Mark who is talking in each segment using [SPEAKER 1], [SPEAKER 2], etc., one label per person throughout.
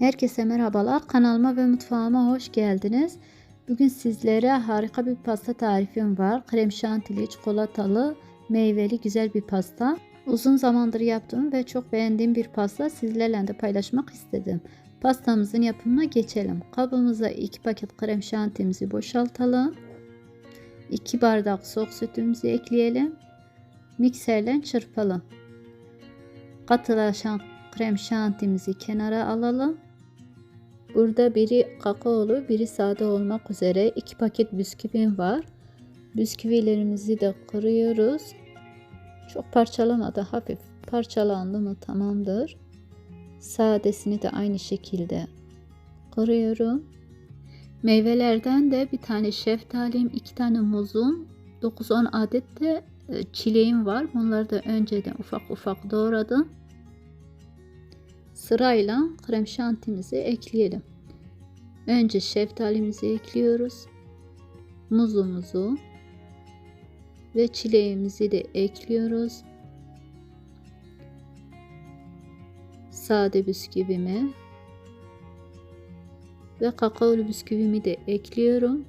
[SPEAKER 1] Herkese merhabalar. Kanalıma ve mutfağıma hoş geldiniz. Bugün sizlere harika bir pasta tarifim var. Krem şantili, çikolatalı, meyveli güzel bir pasta. Uzun zamandır yaptığım ve çok beğendiğim bir pasta sizlerle de paylaşmak istedim. Pastamızın yapımına geçelim. Kabımıza 2 paket krem şantimizi boşaltalım. 2 bardak soğuk sütümüzü ekleyelim. Mikserle çırpalım. Katılaşan krem şantimizi kenara alalım. Burada biri kakaolu, biri sade olmak üzere iki paket bisküvim var. Bisküvilerimizi de kırıyoruz. Çok parçalamadı, hafif parçalandı mı tamamdır. Sadesini de aynı şekilde kırıyorum. Meyvelerden de bir tane şeftalim, iki tane muzum, 9-10 adet de çileğim var. Bunları da önceden ufak ufak doğradım. Sırayla krem şantimizi ekleyelim. Önce şeftalimizi ekliyoruz. Muzumuzu ve çileğimizi de ekliyoruz. Sade bisküvimi ve kakaolu bisküvimi de ekliyorum.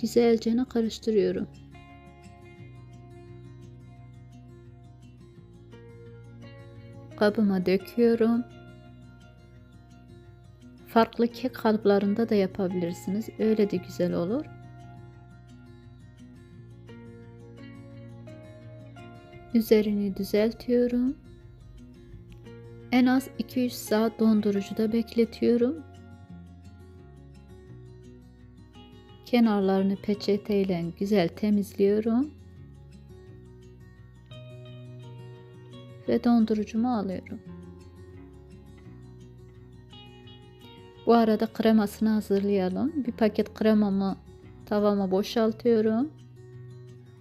[SPEAKER 1] Güzelce karıştırıyorum. Kabıma döküyorum. Farklı kek kalıplarında da yapabilirsiniz. Öyle de güzel olur. Üzerini düzeltiyorum. En az 2-3 saat dondurucuda bekletiyorum. Kenarlarını peçeteyle güzel temizliyorum. Ve dondurucumu alıyorum. Bu arada kremasını hazırlayalım. Bir paket kremamı tavama boşaltıyorum.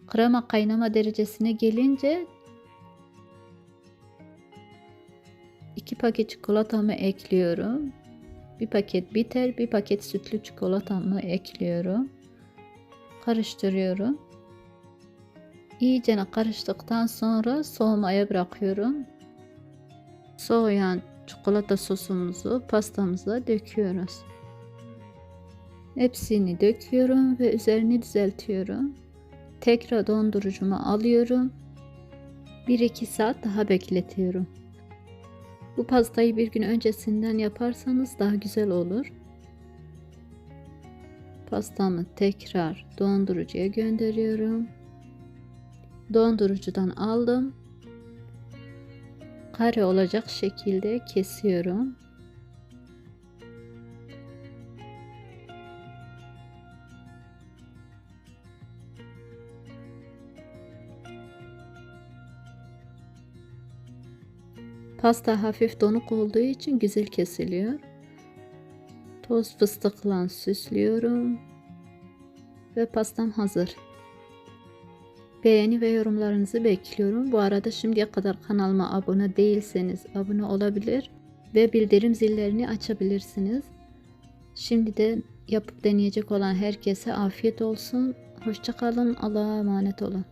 [SPEAKER 1] Krema kaynama derecesine gelince iki paket çikolatamı ekliyorum. Bir paket bitter, bir paket sütlü çikolatamı ekliyorum. Karıştırıyorum. İyice karıştıktan sonra soğumaya bırakıyorum. Soğuyan çikolata sosumuzu pastamıza döküyoruz. Hepsini döküyorum ve üzerini düzeltiyorum. Tekrar dondurucuma alıyorum. 1-2 saat daha bekletiyorum. Bu pastayı bir gün öncesinden yaparsanız daha güzel olur. Pastamı tekrar dondurucuya gönderiyorum dondurucudan aldım. Kare olacak şekilde kesiyorum. Pasta hafif donuk olduğu için güzel kesiliyor. Toz fıstıkla süslüyorum. Ve pastam hazır. Beğeni ve yorumlarınızı bekliyorum. Bu arada şimdiye kadar kanalıma abone değilseniz abone olabilir ve bildirim zillerini açabilirsiniz. Şimdi de yapıp deneyecek olan herkese afiyet olsun. Hoşçakalın. Allah'a emanet olun.